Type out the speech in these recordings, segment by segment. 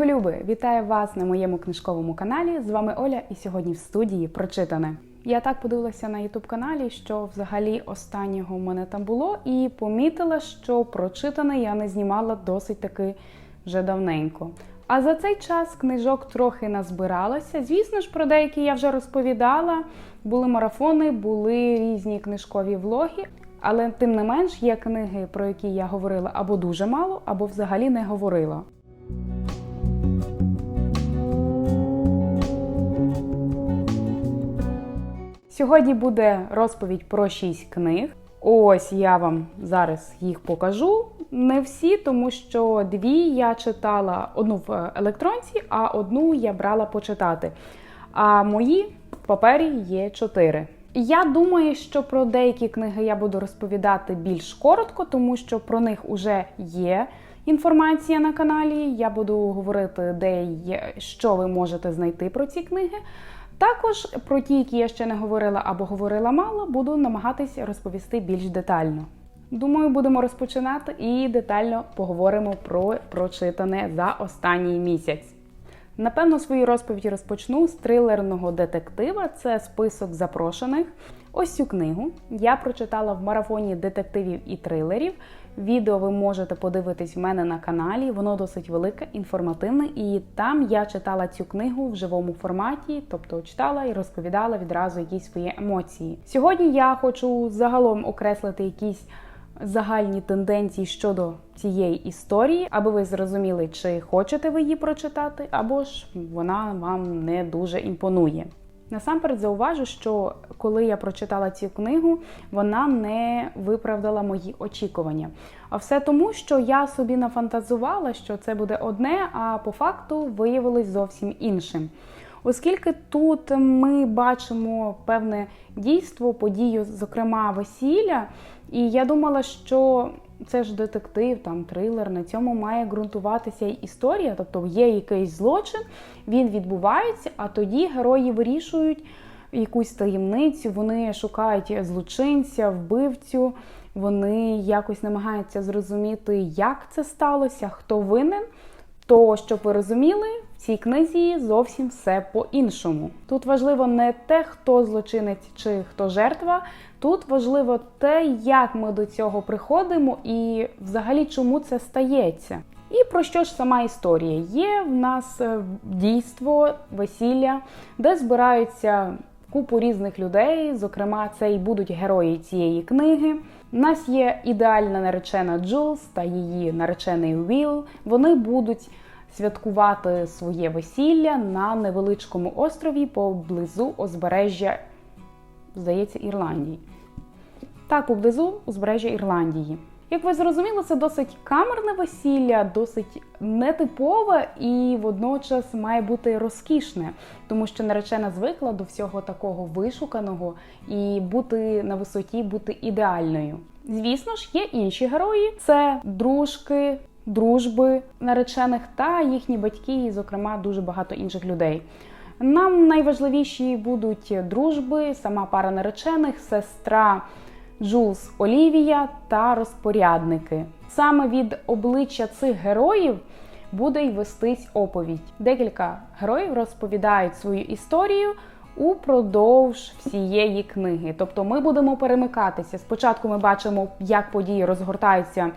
Книголюби, вітаю вас на моєму книжковому каналі. З вами Оля, і сьогодні в студії прочитане. Я так подивилася на ютуб каналі, що взагалі останнього в мене там було, і помітила, що прочитане я не знімала досить таки вже давненько. А за цей час книжок трохи назбиралося. Звісно ж, про деякі я вже розповідала. Були марафони, були різні книжкові влоги. Але тим не менш є книги, про які я говорила або дуже мало, або взагалі не говорила. Сьогодні буде розповідь про шість книг. Ось я вам зараз їх покажу. Не всі, тому що дві я читала одну в електронці, а одну я брала почитати. А мої в папері є чотири. Я думаю, що про деякі книги я буду розповідати більш коротко, тому що про них вже є інформація на каналі. Я буду говорити, де є, що ви можете знайти про ці книги. Також про ті, які я ще не говорила або говорила мало, буду намагатися розповісти більш детально. Думаю, будемо розпочинати і детально поговоримо про прочитане за останній місяць. Напевно, свою розповідь розпочну з трилерного детектива. Це список запрошених. Ось цю книгу я прочитала в марафоні детективів і трилерів. Відео ви можете подивитись в мене на каналі, воно досить велике, інформативне, і там я читала цю книгу в живому форматі, тобто читала і розповідала відразу якісь свої емоції. Сьогодні я хочу загалом окреслити якісь загальні тенденції щодо цієї історії, аби ви зрозуміли, чи хочете ви її прочитати, або ж вона вам не дуже імпонує. Насамперед зауважу, що коли я прочитала цю книгу, вона не виправдала мої очікування. А все тому, що я собі нафантазувала, що це буде одне, а по факту виявилось зовсім іншим. Оскільки тут ми бачимо певне дійство, подію, зокрема весілля, і я думала, що це ж детектив, там трилер, на цьому має ґрунтуватися історія, тобто є якийсь злочин, він відбувається, а тоді герої вирішують якусь таємницю, вони шукають злочинця, вбивцю, вони якось намагаються зрозуміти, як це сталося, хто винен. То, щоб ви розуміли, цій книзі зовсім все по-іншому. Тут важливо не те, хто злочинець чи хто жертва. Тут важливо те, як ми до цього приходимо, і взагалі чому це стається. І про що ж сама історія? Є в нас е, дійство, весілля, де збираються купу різних людей. Зокрема, це і будуть герої цієї книги. У нас є ідеальна наречена Джулс та її наречений Віл. Вони будуть святкувати своє весілля на невеличкому острові поблизу узбережжя, здається, Ірландії. Так, поблизу узбережжя Ірландії. Як ви зрозуміли, це досить камерне весілля, досить нетипове і водночас має бути розкішне, тому що наречена звикла до всього такого вишуканого і бути на висоті, бути ідеальною. Звісно ж, є інші герої: це дружки, дружби наречених та їхні батьки, і, зокрема, дуже багато інших людей. Нам найважливіші будуть дружби, сама пара наречених, сестра. Джулс Олівія та розпорядники. Саме від обличчя цих героїв буде й вестись оповідь. Декілька героїв розповідають свою історію упродовж всієї книги. Тобто ми будемо перемикатися. Спочатку ми бачимо, як події розгортаються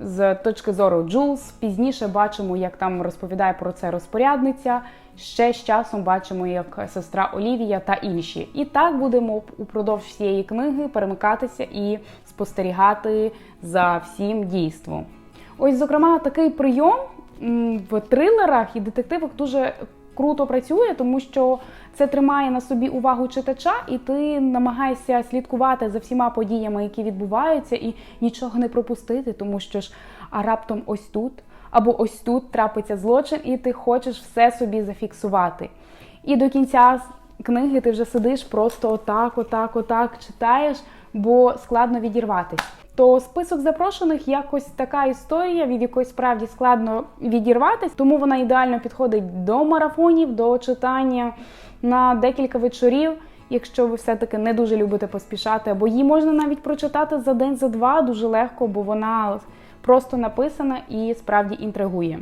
з точки зору Джулс. Пізніше бачимо, як там розповідає про це розпорядниця. Ще з часом бачимо, як сестра Олівія та інші. І так будемо упродовж всієї книги перемикатися і спостерігати за всім дійством. Ось, зокрема, такий прийом в трилерах і детективах дуже круто працює, тому що це тримає на собі увагу читача, і ти намагаєшся слідкувати за всіма подіями, які відбуваються, і нічого не пропустити, тому що ж а раптом ось тут або ось тут трапиться злочин, і ти хочеш все собі зафіксувати. І до кінця книги ти вже сидиш просто отак, отак, отак читаєш, бо складно відірватися. То список запрошених якось така історія, від якої справді складно відірватися, тому вона ідеально підходить до марафонів, до читання на декілька вечорів. Якщо ви все-таки не дуже любите поспішати, або її можна навіть прочитати за день, за два дуже легко, бо вона просто написана і справді інтригує.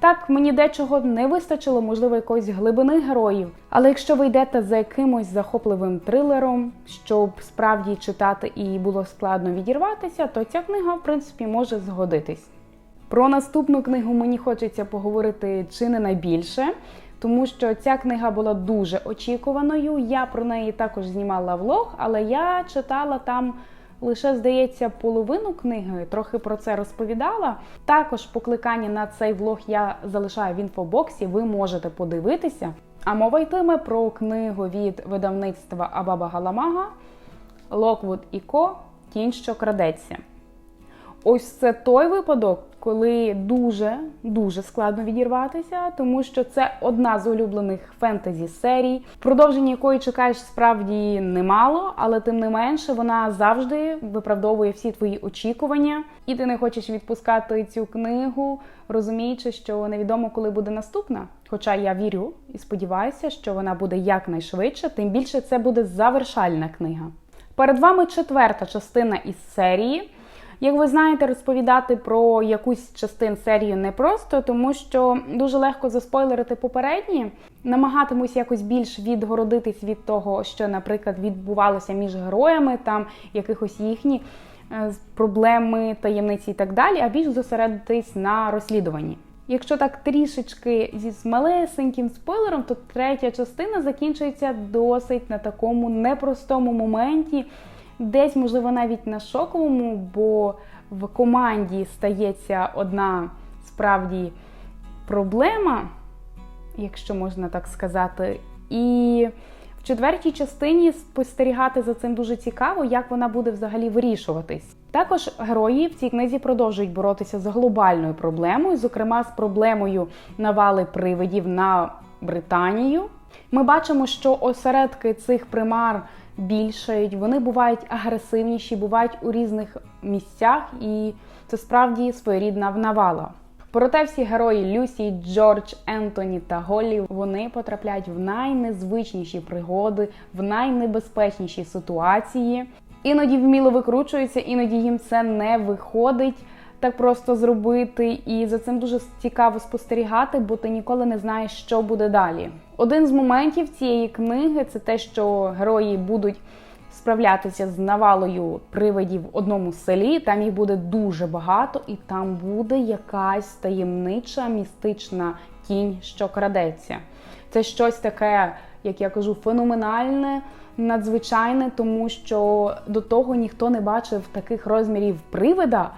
Так, мені дечого не вистачило, можливо, якоїсь глибини героїв. Але якщо ви йдете за якимось захопливим трилером, щоб справді читати і було складно відірватися, то ця книга, в принципі, може згодитись. Про наступну книгу мені хочеться поговорити чи не найбільше, тому що ця книга була дуже очікуваною. Я про неї також знімала влог, але я читала там лише, здається, половину книги, трохи про це розповідала. Також покликання на цей влог я залишаю в інфобоксі, ви можете подивитися. А мова йтиме про книгу від видавництва Абаба Галамага Локвуд і Ко Тінь, що крадеться. Ось це той випадок, коли дуже дуже складно відірватися, тому що це одна з улюблених фентезі серій, продовження якої чекаєш справді немало, але тим не менше вона завжди виправдовує всі твої очікування, і ти не хочеш відпускати цю книгу, розуміючи, що невідомо, коли буде наступна. Хоча я вірю і сподіваюся, що вона буде якнайшвидше, тим більше це буде завершальна книга. Перед вами четверта частина із серії. Як ви знаєте, розповідати про якусь частин серії непросто, тому що дуже легко заспойлерити попередні. Намагатимусь якось більш відгородитись від того, що, наприклад, відбувалося між героями, там якихось їхні е, проблеми, таємниці і так далі, а більш зосередитись на розслідуванні. Якщо так трішечки зі малесеньким спойлером, то третя частина закінчується досить на такому непростому моменті десь, можливо, навіть на шоковому, бо в команді стається одна справді проблема, якщо можна так сказати. І в четвертій частині спостерігати за цим дуже цікаво, як вона буде взагалі вирішуватись. Також герої в цій книзі продовжують боротися з глобальною проблемою, зокрема з проблемою навали привидів на Британію. Ми бачимо, що осередки цих примар більшають, вони бувають агресивніші, бувають у різних місцях, і це справді своєрідна навала. Проте всі герої Люсі, Джордж, Ентоні та Голлі вони потрапляють в найнезвичніші пригоди, в найнебезпечніші ситуації. Іноді вміло викручуються, іноді їм це не виходить так просто зробити, і за цим дуже цікаво спостерігати, бо ти ніколи не знаєш, що буде далі. Один з моментів цієї книги це те, що герої будуть справлятися з навалою привидів в одному селі. Там їх буде дуже багато, і там буде якась таємнича містична тінь, що крадеться. Це щось таке, як я кажу, феноменальне. Надзвичайне, тому що до того ніхто не бачив таких розмірів привида,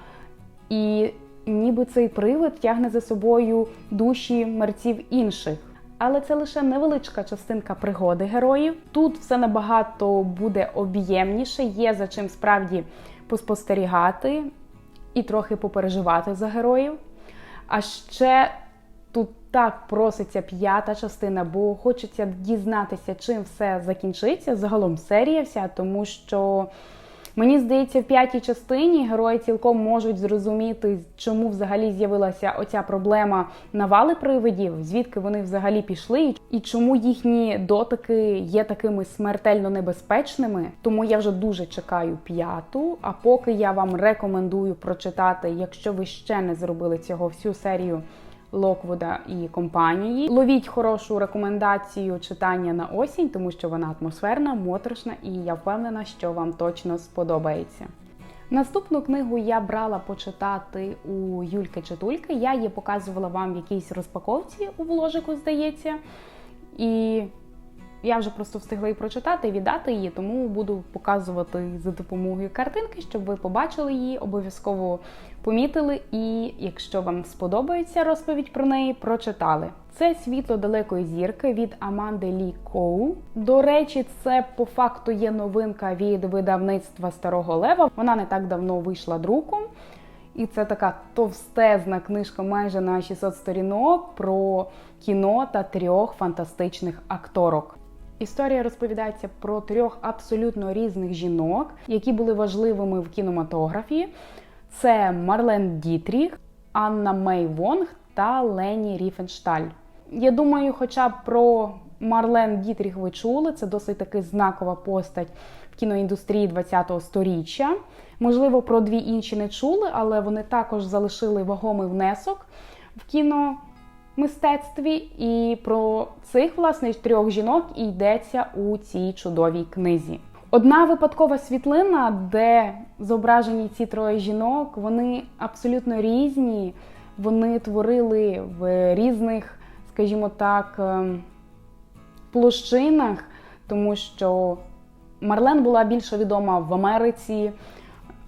і ніби цей привид тягне за собою душі мерців інших. Але це лише невеличка частинка пригоди героїв. Тут все набагато буде об'ємніше, є за чим справді поспостерігати і трохи попереживати за героїв. А ще тут так проситься п'ята частина, бо хочеться дізнатися, чим все закінчиться. Загалом серія вся, тому що. Мені здається, в п'ятій частині герої цілком можуть зрозуміти, чому взагалі з'явилася оця проблема навали привидів, звідки вони взагалі пішли, і чому їхні дотики є такими смертельно небезпечними. Тому я вже дуже чекаю п'яту. А поки я вам рекомендую прочитати, якщо ви ще не зробили цього всю серію. Локвуда і компанії. Ловіть хорошу рекомендацію читання на осінь, тому що вона атмосферна, моторошна, і я впевнена, що вам точно сподобається. Наступну книгу я брала почитати у Юльки Читульки. Я її показувала вам в якійсь розпаковці у вложику, здається. І я вже просто встигла її прочитати і віддати її, тому буду показувати за допомогою картинки, щоб ви побачили її, обов'язково помітили. І якщо вам сподобається розповідь про неї, прочитали. Це світло далекої зірки від Аманди Лі Коу. До речі, це по факту є новинка від видавництва Старого Лева. Вона не так давно вийшла друком. І це така товстезна книжка майже на 600 сторінок про кіно та трьох фантастичних акторок. Історія розповідається про трьох абсолютно різних жінок, які були важливими в кінематографії. Це Марлен Дітріх, Анна Мей Вонг та Лені Ріфеншталь. Я думаю, хоча б про Марлен Дітріх ви чули, це досить таки знакова постать в кіноіндустрії ХХ століття. Можливо, про дві інші не чули, але вони також залишили вагомий внесок в кіно мистецтві, і про цих власне трьох жінок і йдеться у цій чудовій книзі. Одна випадкова світлина, де зображені ці троє жінок, вони абсолютно різні. Вони творили в різних, скажімо так, ем, площинах, тому що Марлен була більше відома в Америці.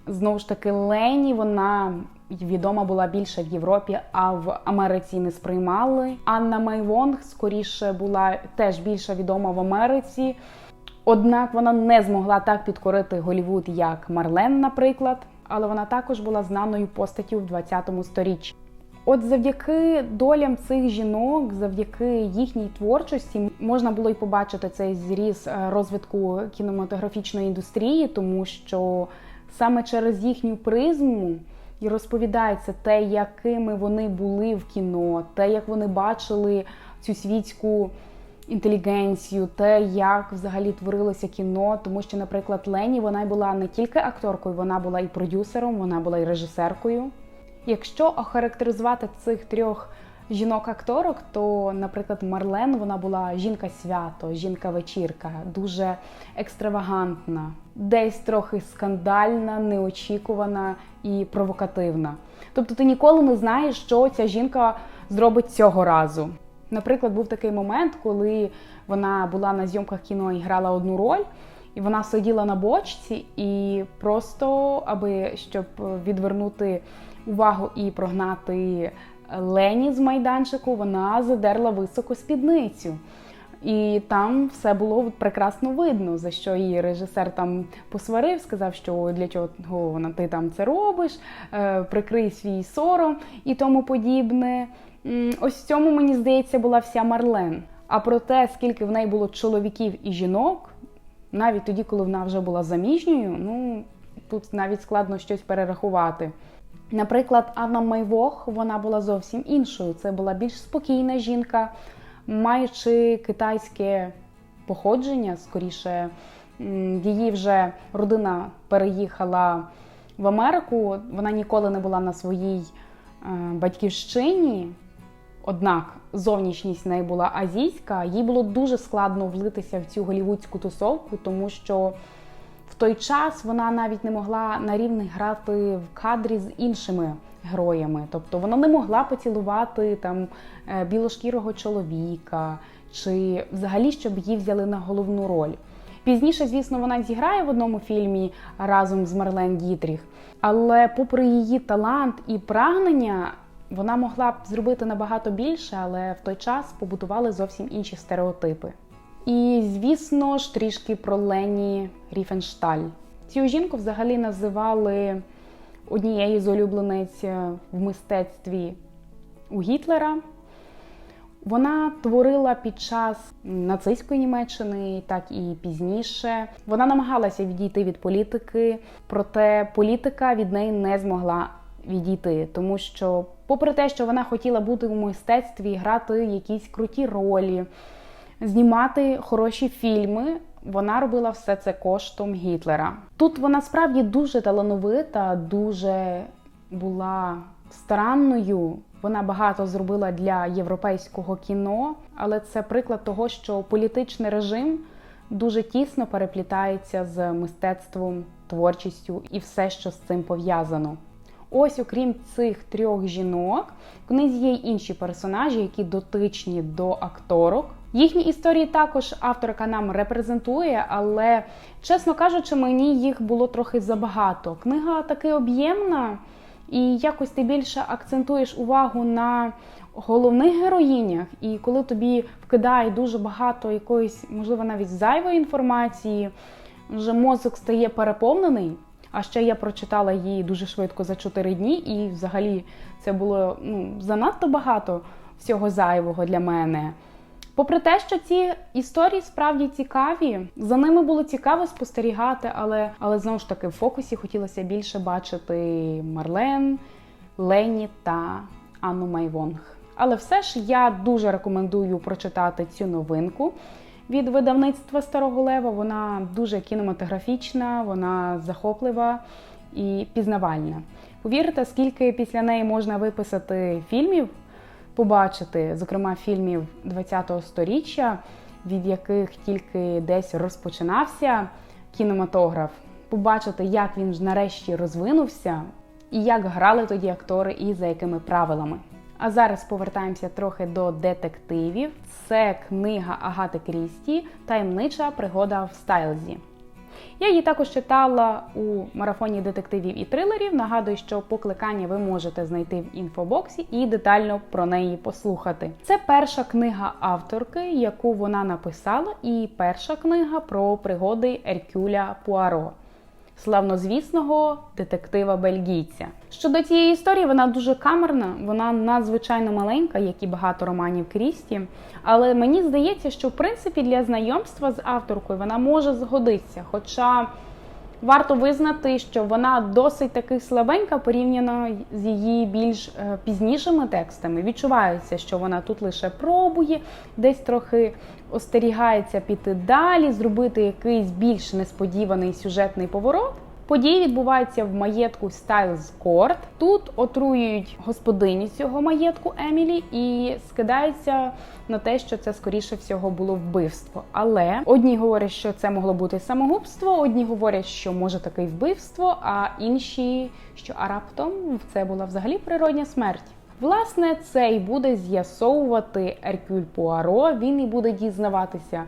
Знову ж таки, Лені вона відома була більше в Європі, а в Америці не сприймали. Анна Майвонг скоріше була теж більше відома в Америці. Однак вона не змогла так підкорити Голівуд, як Марлен, наприклад, але вона також була знаною постаттю в 20-му сторіччі. От завдяки долям цих жінок, завдяки їхній творчості, можна було й побачити цей зріз е, розвитку кінематографічної індустрії, тому що саме через їхню призму і розповідається те, якими вони були в кіно, те, як вони бачили цю світську інтелігенцію, те, як взагалі творилося кіно. Тому що, наприклад, Лені вона була не тільки акторкою, вона була і продюсером, вона була і режисеркою. Якщо охарактеризувати цих трьох жінок-акторок, то, наприклад, Марлен вона була жінка-свято, жінка-вечірка, дуже екстравагантна, десь трохи скандальна, неочікувана і провокативна. Тобто ти ніколи не знаєш, що ця жінка зробить цього разу. Наприклад, був такий момент, коли вона була на зйомках кіно і грала одну роль. І вона сиділа на бочці, і просто аби щоб відвернути увагу і прогнати Лені з майданчику, вона задерла високу спідницю. І там все було прекрасно видно, за що її режисер там посварив, сказав, що для чого вона ти там це робиш, е, прикрий свій сором і тому подібне. Ось в цьому, мені здається, була вся Марлен. А про те, скільки в неї було чоловіків і жінок, навіть тоді, коли вона вже була заміжньою, ну тут навіть складно щось перерахувати. Наприклад, Анна Майвох вона була зовсім іншою. Це була більш спокійна жінка, маючи китайське походження, скоріше, її вже родина переїхала в Америку. Вона ніколи не була на своїй е, батьківщині. Однак зовнішність неї була азійська, їй було дуже складно влитися в цю голівудську тусовку, тому що той час вона навіть не могла на рівних грати в кадрі з іншими героями. Тобто вона не могла поцілувати там е, білошкірого чоловіка, чи взагалі щоб її взяли на головну роль. Пізніше, звісно, вона зіграє в одному фільмі разом з Марлен Дітріх, але, попри її талант і прагнення, вона могла б зробити набагато більше, але в той час побудували зовсім інші стереотипи. І, звісно ж, трішки про Лені Ріфеншталь. Цю жінку взагалі називали однією з улюблениць е, в мистецтві у Гітлера. Вона творила під час нацистської Німеччини, так і пізніше. Вона намагалася відійти від політики, проте політика від неї не змогла відійти, тому що, попри те, що вона хотіла бути у мистецтві, грати якісь круті ролі знімати хороші фільми. Вона робила все це коштом Гітлера. Тут вона справді дуже талановита, дуже була старанною. Вона багато зробила для європейського кіно, але це приклад того, що політичний режим дуже тісно переплітається з мистецтвом, творчістю і все, що з цим пов'язано. Ось, окрім цих трьох жінок, в книзі є й інші персонажі, які дотичні до акторок. Їхні історії також авторка нам репрезентує, але, чесно кажучи, мені їх було трохи забагато. Книга таки об'ємна, і якось ти більше акцентуєш увагу на головних героїнях. І коли тобі вкидає дуже багато якоїсь, можливо, навіть зайвої інформації, вже мозок стає переповнений. А ще я прочитала її дуже швидко за 4 дні, і взагалі це було ну, занадто багато всього зайвого для мене. Попри те, що ці історії справді цікаві, за ними було цікаво спостерігати, але але знову ж таки в фокусі хотілося більше бачити Марлен, Лені та Анну Майвонг. Але все ж я дуже рекомендую прочитати цю новинку від видавництва Старого Лева. Вона дуже кінематографічна, вона захоплива і пізнавальна. Повірте, скільки після неї можна виписати фільмів побачити, зокрема, фільмів 20-го сторіччя, від яких тільки десь розпочинався кінематограф, побачити, як він ж нарешті розвинувся, і як грали тоді актори і за якими правилами. А зараз повертаємося трохи до детективів. Це книга Агати Крісті Таємнича пригода в Стайлзі. Я її також читала у марафоні детективів і трилерів. Нагадую, що покликання ви можете знайти в інфобоксі і детально про неї послухати. Це перша книга авторки, яку вона написала, і перша книга про пригоди Еркюля Пуаро славнозвісного детектива бельгійця. Щодо цієї історії, вона дуже камерна, вона надзвичайно маленька, як і багато романів Крісті. Але мені здається, що в принципі для знайомства з авторкою вона може згодитися. Хоча варто визнати, що вона досить таки слабенька порівняно з її більш е, пізнішими текстами. Відчувається, що вона тут лише пробує, десь трохи остерігається піти далі, зробити якийсь більш несподіваний сюжетний поворот. Події відбуваються в маєтку Стайлз Корт. Тут отруюють господині цього маєтку Емілі і скидається на те, що це скоріше всього було вбивство. Але одні говорять, що це могло бути самогубство, одні говорять, що може таке вбивство, а інші, що а раптом це була взагалі природня смерть. Власне, це і буде з'ясовувати Еркюль Пуаро. Він і буде дізнаватися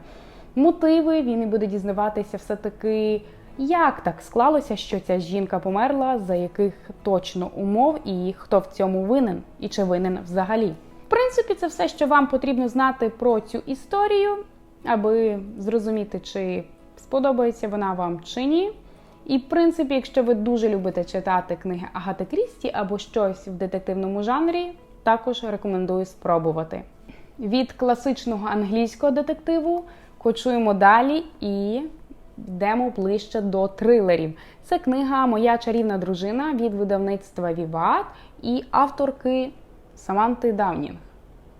мотиви, він і буде дізнаватися все-таки, як так склалося, що ця жінка померла, за яких точно умов, і хто в цьому винен, і чи винен взагалі. В принципі, це все, що вам потрібно знати про цю історію, аби зрозуміти, чи сподобається вона вам чи ні. І, в принципі, якщо ви дуже любите читати книги Агати Крісті або щось в детективному жанрі, також рекомендую спробувати. Від класичного англійського детективу кочуємо далі і йдемо ближче до трилерів. Це книга Моя чарівна дружина від видавництва Віват і авторки Саманти Давнінг.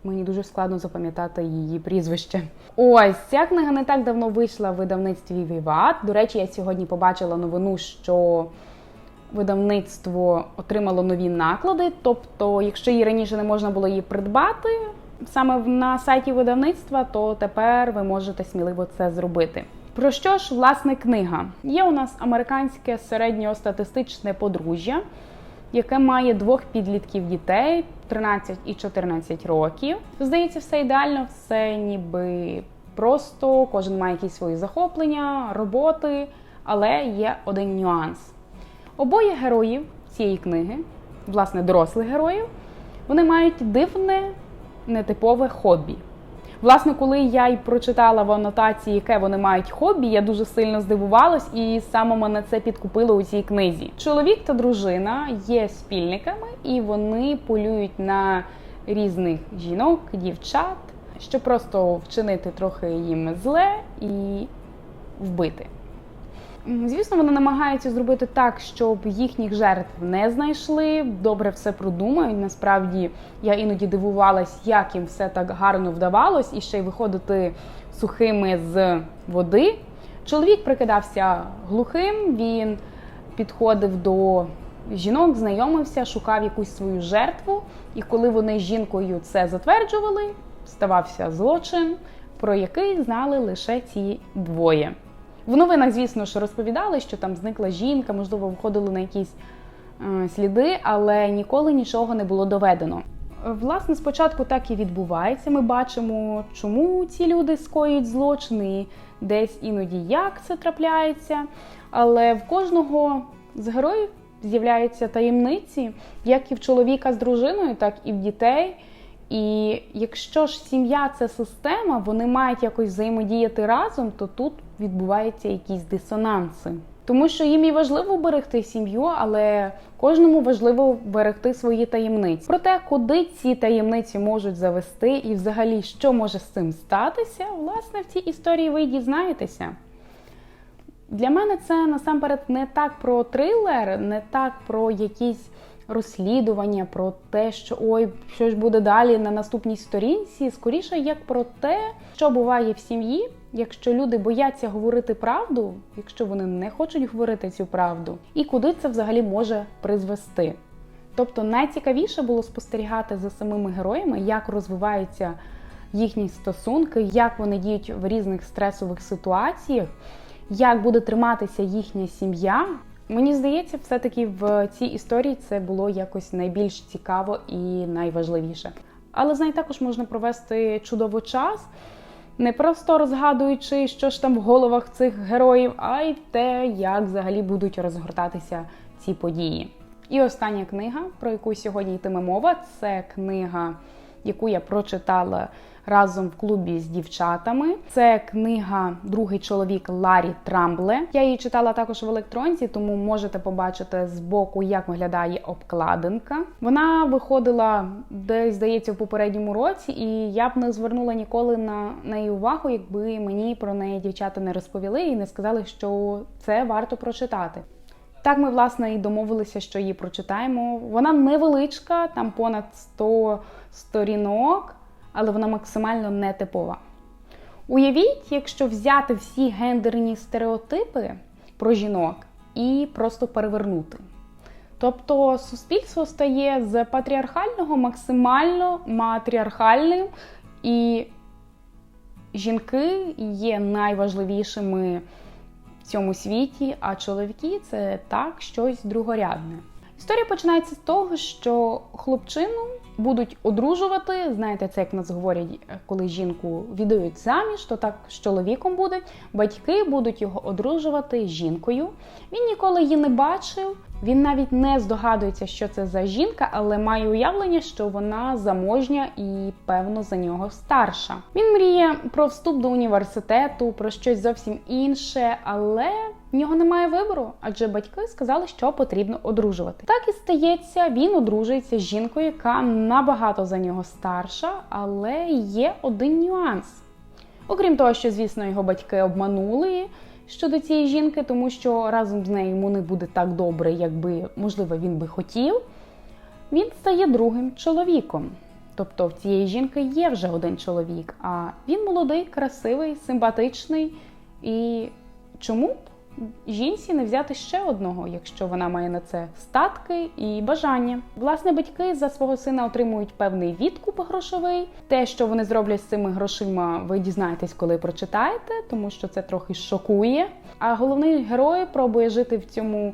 Мені дуже складно запам'ятати її прізвище. Ось ця книга не так давно вийшла в видавництві Віват. До речі, я сьогодні побачила новину, що видавництво отримало нові наклади. Тобто, якщо її раніше не можна було її придбати саме на сайті видавництва, то тепер ви можете сміливо це зробити. Про що ж власне книга? Є у нас американське середньостатистичне подружжя яке має двох підлітків дітей 13 і 14 років. Здається, все ідеально, все ніби просто, кожен має якісь свої захоплення, роботи, але є один нюанс. Обоє героїв цієї книги, власне, дорослих героїв, вони мають дивне, нетипове хобі. Власне, коли я й прочитала в анотації, яке вони мають хобі, я дуже сильно здивувалась, і саме мене це підкупило у цій книзі. Чоловік та дружина є спільниками, і вони полюють на різних жінок, дівчат, щоб просто вчинити трохи їм зле і вбити. Звісно, вони намагаються зробити так, щоб їхніх жертв не знайшли. Добре все продумають. Насправді я іноді дивувалась, як їм все так гарно вдавалось, і ще й виходити сухими з води. Чоловік прикидався глухим, він підходив до жінок, знайомився, шукав якусь свою жертву. І коли вони з жінкою це затверджували, ставався злочин, про який знали лише ці двоє. В новинах, звісно ж, розповідали, що там зникла жінка, можливо, виходили на якісь е, сліди, але ніколи нічого не було доведено. Власне, спочатку так і відбувається. Ми бачимо, чому ці люди скоюють злочини, десь іноді як це трапляється. Але в кожного з героїв з'являються таємниці, як і в чоловіка з дружиною, так і в дітей. І якщо ж сім'я це система, вони мають якось взаємодіяти разом, то тут відбуваються якісь дисонанси. Тому що їм і важливо берегти сім'ю, але кожному важливо берегти свої таємниці. Про те, куди ці таємниці можуть завести, і взагалі що може з цим статися, власне, в цій історії ви дізнаєтеся. Для мене це насамперед не так про трилер, не так про якісь розслідування, про те, що ой, що ж буде далі на наступній сторінці, скоріше як про те, що буває в сім'ї, якщо люди бояться говорити правду, якщо вони не хочуть говорити цю правду, і куди це взагалі може призвести. Тобто найцікавіше було спостерігати за самими героями, як розвиваються їхні стосунки, як вони діють в різних стресових ситуаціях, як буде триматися їхня сім'я. Мені здається, все-таки в цій історії це було якось найбільш цікаво і найважливіше. Але з нею також можна провести чудовий час, не просто розгадуючи, що ж там в головах цих героїв, а й те, як взагалі будуть розгортатися ці події. І остання книга, про яку сьогодні йтиме мова, це книга, яку я прочитала разом в клубі з дівчатами. Це книга Другий чоловік Ларі Трамбле. Я її читала також в електронці, тому можете побачити збоку, як виглядає обкладинка. Вона виходила десь, здається, в попередньому році, і я б не звернула ніколи на неї увагу, якби мені про неї дівчата не розповіли і не сказали, що це варто прочитати. Так ми, власне, і домовилися, що її прочитаємо. Вона невеличка, там понад 100 сторінок, але вона максимально нетипова. Уявіть, якщо взяти всі гендерні стереотипи про жінок і просто перевернути. Тобто суспільство стає з патріархального максимально матріархальним, і жінки є найважливішими в цьому світі, а чоловіки це так щось другорядне. Історія починається з того, що хлопчину будуть одружувати. Знаєте, це як нас говорять, коли жінку віддають заміж, то так з чоловіком буде. Батьки будуть його одружувати жінкою. Він ніколи її не бачив. Він навіть не здогадується, що це за жінка, але має уявлення, що вона заможня і, певно, за нього старша. Він мріє про вступ до університету, про щось зовсім інше, але в нього немає вибору, адже батьки сказали, що потрібно одружувати. Так і стається, він одружується з жінкою, яка набагато за нього старша, але є один нюанс. Окрім того, що, звісно, його батьки обманули щодо цієї жінки, тому що разом з нею йому не буде так добре, якби, можливо, він би хотів. Він стає другим чоловіком. Тобто в цієї жінки є вже один чоловік, а він молодий, красивий, симпатичний. І чому б жінці не взяти ще одного, якщо вона має на це статки і бажання? Власне, батьки за свого сина отримують певний відкуп грошовий. Те, що вони зроблять з цими грошима, ви дізнаєтесь, коли прочитаєте, тому що це трохи шокує. А головний герой пробує жити в цьому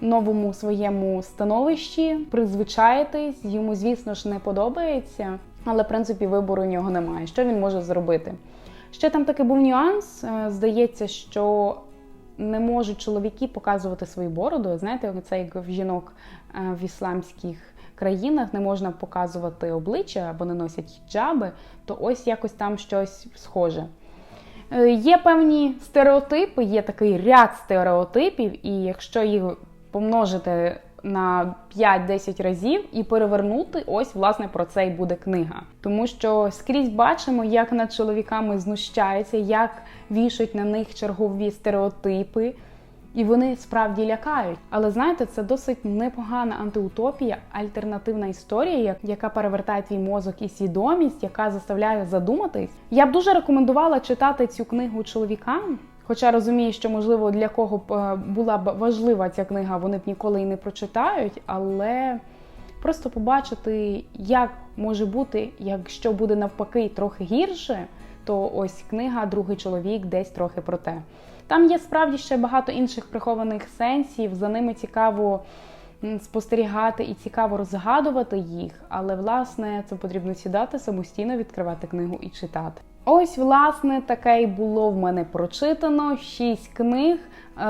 новому своєму становищі, призвичаєтесь, йому, звісно ж, не подобається, але в принципі вибору у нього немає. Що він може зробити? Ще там таки був нюанс. Е, Здається, що не можуть чоловіки показувати свою бороду. Знаєте, це як в жінок е, в ісламських країнах не можна показувати обличчя або не носять хіджаби, то ось якось там щось схоже. Е, Є певні стереотипи, є такий ряд стереотипів, і якщо їх помножити на 5-10 разів і перевернути, ось власне про це й буде книга. Тому що скрізь бачимо, як над чоловіками знущаються, як вішають на них чергові стереотипи. І вони справді лякають. Але знаєте, це досить непогана антиутопія, альтернативна історія, яка перевертає твій мозок і свідомість, яка заставляє задуматись. Я б дуже рекомендувала читати цю книгу чоловікам. Хоча розумію, що можливо для кого б е, була б важлива ця книга, вони б ніколи і не прочитають, але просто побачити, як може бути, якщо буде навпаки трохи гірше, то ось книга Другий чоловік десь трохи про те. Там є справді ще багато інших прихованих сенсів, за ними цікаво спостерігати і цікаво розгадувати їх, але власне це потрібно сідати самостійно, відкривати книгу і читати. Ось, власне, таке й було в мене прочитано. Шість книг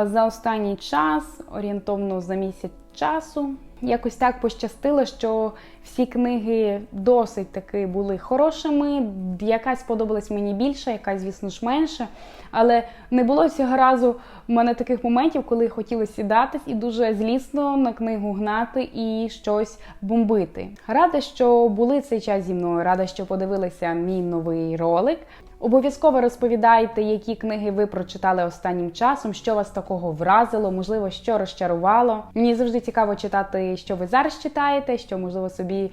за останній час, орієнтовно за місяць часу. Якось так пощастило, що всі книги досить таки були хорошими. Якась сподобалась мені більше, якась, звісно ж, менше. Але не було цього разу в мене таких моментів, коли хотіли сідатись і дуже злісно на книгу гнати і щось бомбити. Рада, що були цей час зі мною, рада, що подивилися мій новий ролик. Обов'язково розповідайте, які книги ви прочитали останнім часом, що вас такого вразило, можливо, що розчарувало. Мені завжди цікаво читати, що ви зараз читаєте, що можливо собі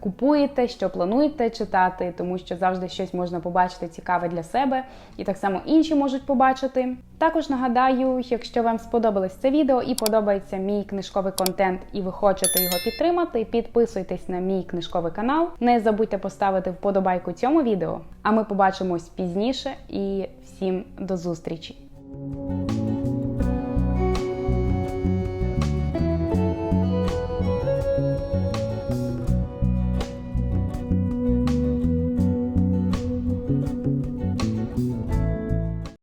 купуєте, що плануєте читати, тому що завжди щось можна побачити цікаве для себе, і так само інші можуть побачити. Також нагадаю, якщо вам сподобалось це відео і подобається мій книжковий контент, і ви хочете його підтримати, підписуйтесь на мій книжковий канал. Не забудьте поставити вподобайку цьому відео. А ми побачимось пізніше і всім до зустрічі!